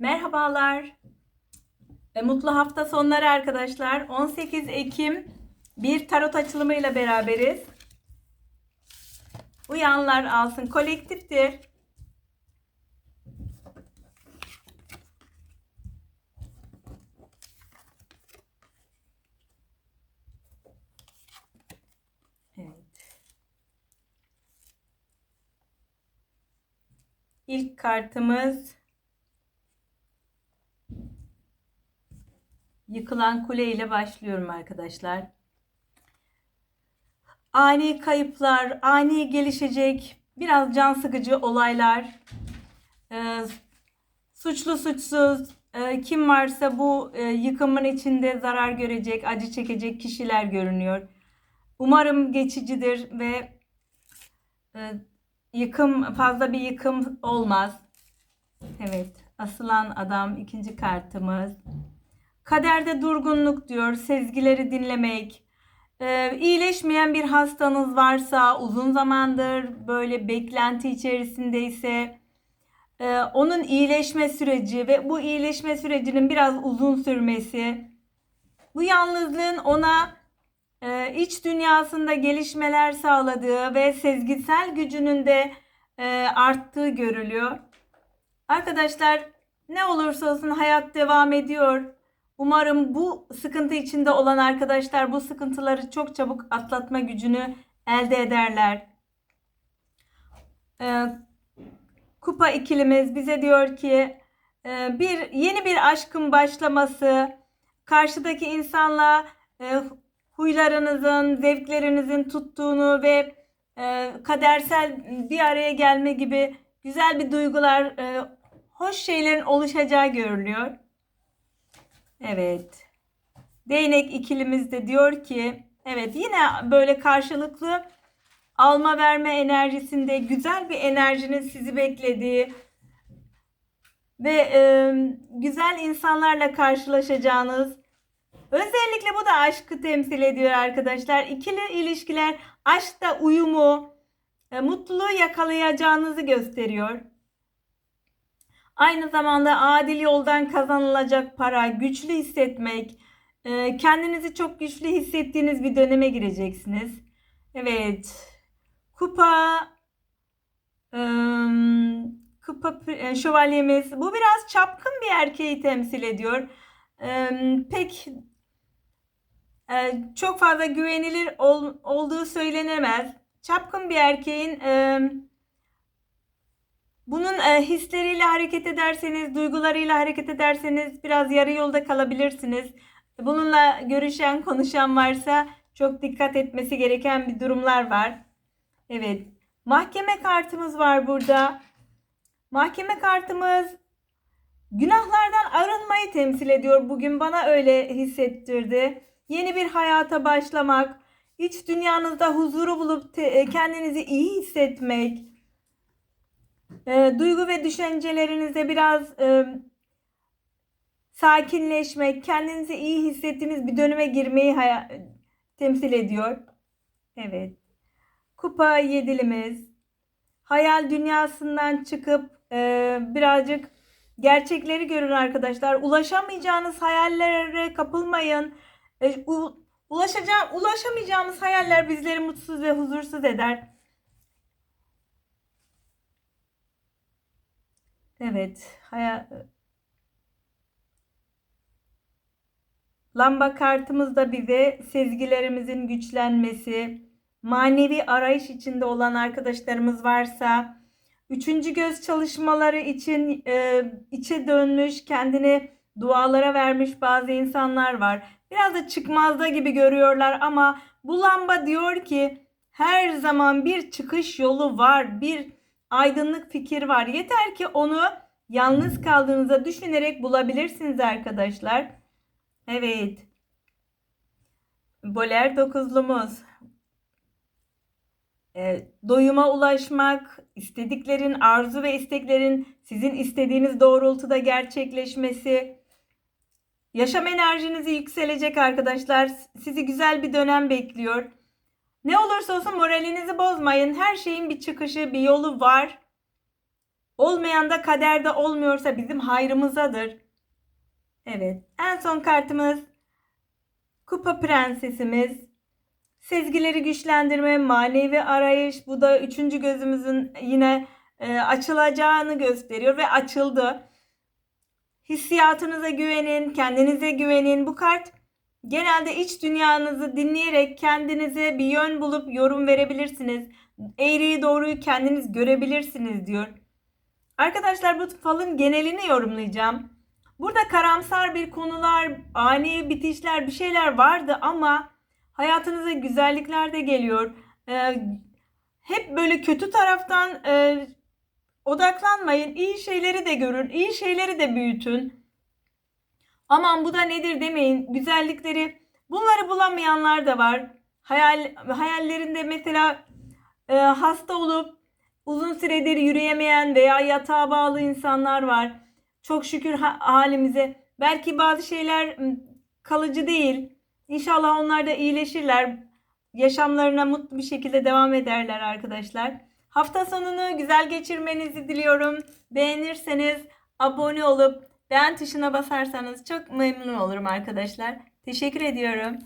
Merhabalar. E, mutlu hafta sonları arkadaşlar. 18 Ekim bir tarot açılımıyla beraberiz. Uyanlar alsın kolektiftir. İlk kartımız Yıkılan kule ile başlıyorum arkadaşlar. Ani kayıplar, ani gelişecek, biraz can sıkıcı olaylar, e, suçlu suçsuz, e, kim varsa bu e, yıkımın içinde zarar görecek, acı çekecek kişiler görünüyor. Umarım geçicidir ve e, yıkım fazla bir yıkım olmaz. Evet, asılan adam ikinci kartımız. Kaderde durgunluk diyor, sezgileri dinlemek. Ee, iyileşmeyen bir hastanız varsa, uzun zamandır böyle beklenti içerisindeyse, e, onun iyileşme süreci ve bu iyileşme sürecinin biraz uzun sürmesi, bu yalnızlığın ona e, iç dünyasında gelişmeler sağladığı ve sezgisel gücünün de e, arttığı görülüyor. Arkadaşlar ne olursa olsun hayat devam ediyor. Umarım bu sıkıntı içinde olan arkadaşlar bu sıkıntıları çok çabuk atlatma gücünü elde ederler. Ee, kupa ikilimiz bize diyor ki e, bir yeni bir aşkın başlaması, karşıdaki insanla e, huylarınızın, zevklerinizin tuttuğunu ve e, kadersel bir araya gelme gibi güzel bir duygular, e, hoş şeylerin oluşacağı görülüyor. Evet. Değnek ikilimiz de diyor ki evet yine böyle karşılıklı alma verme enerjisinde güzel bir enerjinin sizi beklediği ve e, güzel insanlarla karşılaşacağınız özellikle bu da aşkı temsil ediyor arkadaşlar. İkili ilişkiler aşkta uyumu, e, mutluluğu yakalayacağınızı gösteriyor. Aynı zamanda adil yoldan kazanılacak para, güçlü hissetmek, e, kendinizi çok güçlü hissettiğiniz bir döneme gireceksiniz. Evet. Kupa kupa e, şövalyemiz. Bu biraz çapkın bir erkeği temsil ediyor. Pek e, çok fazla güvenilir ol- olduğu söylenemez. Çapkın bir erkeğin bunun e, hisleriyle hareket ederseniz, duygularıyla hareket ederseniz biraz yarı yolda kalabilirsiniz. Bununla görüşen, konuşan varsa çok dikkat etmesi gereken bir durumlar var. Evet. Mahkeme kartımız var burada. Mahkeme kartımız günahlardan arınmayı temsil ediyor. Bugün bana öyle hissettirdi. Yeni bir hayata başlamak, iç dünyanızda huzuru bulup e, kendinizi iyi hissetmek, e, duygu ve düşüncelerinizde biraz e, sakinleşmek, kendinizi iyi hissettiğiniz bir döneme girmeyi temsil ediyor. Evet. Kupa yedilimiz. Hayal dünyasından çıkıp e, birazcık gerçekleri görün arkadaşlar. Ulaşamayacağınız hayallere kapılmayın. E, u- ulaşacağı, ulaşamayacağımız hayaller bizleri mutsuz ve huzursuz eder. Evet. Haya... Lamba kartımız da bize sezgilerimizin güçlenmesi, manevi arayış içinde olan arkadaşlarımız varsa, üçüncü göz çalışmaları için e, içe dönmüş, kendini dualara vermiş bazı insanlar var. Biraz da çıkmazda gibi görüyorlar ama bu lamba diyor ki her zaman bir çıkış yolu var, bir aydınlık fikir var. Yeter ki onu yalnız kaldığınızda düşünerek bulabilirsiniz arkadaşlar. Evet. Boler dokuzlumuz. E, doyuma ulaşmak, istediklerin, arzu ve isteklerin sizin istediğiniz doğrultuda gerçekleşmesi. Yaşam enerjinizi yükselecek arkadaşlar. Sizi güzel bir dönem bekliyor. Ne olursa olsun moralinizi bozmayın. Her şeyin bir çıkışı, bir yolu var. Olmayan da kaderde olmuyorsa bizim hayrımızadır. Evet. En son kartımız Kupa Prensesimiz. Sezgileri güçlendirme, manevi arayış. Bu da üçüncü gözümüzün yine e, açılacağını gösteriyor ve açıldı. Hissiyatınıza güvenin, kendinize güvenin. Bu kart genelde iç dünyanızı dinleyerek kendinize bir yön bulup yorum verebilirsiniz. Eğriyi doğruyu kendiniz görebilirsiniz diyor. Arkadaşlar bu falın genelini yorumlayacağım. Burada karamsar bir konular, ani bitişler, bir şeyler vardı ama hayatınıza güzellikler de geliyor. Ee, hep böyle kötü taraftan e, odaklanmayın. İyi şeyleri de görün, iyi şeyleri de büyütün. Aman bu da nedir demeyin. Güzellikleri bunları bulamayanlar da var. Hayal hayallerinde mesela e, hasta olup uzun süredir yürüyemeyen veya yatağa bağlı insanlar var. Çok şükür ha- halimize. Belki bazı şeyler kalıcı değil. İnşallah onlar da iyileşirler. Yaşamlarına mutlu bir şekilde devam ederler arkadaşlar. Hafta sonunu güzel geçirmenizi diliyorum. Beğenirseniz abone olup beğen tuşuna basarsanız çok memnun olurum arkadaşlar. Teşekkür ediyorum.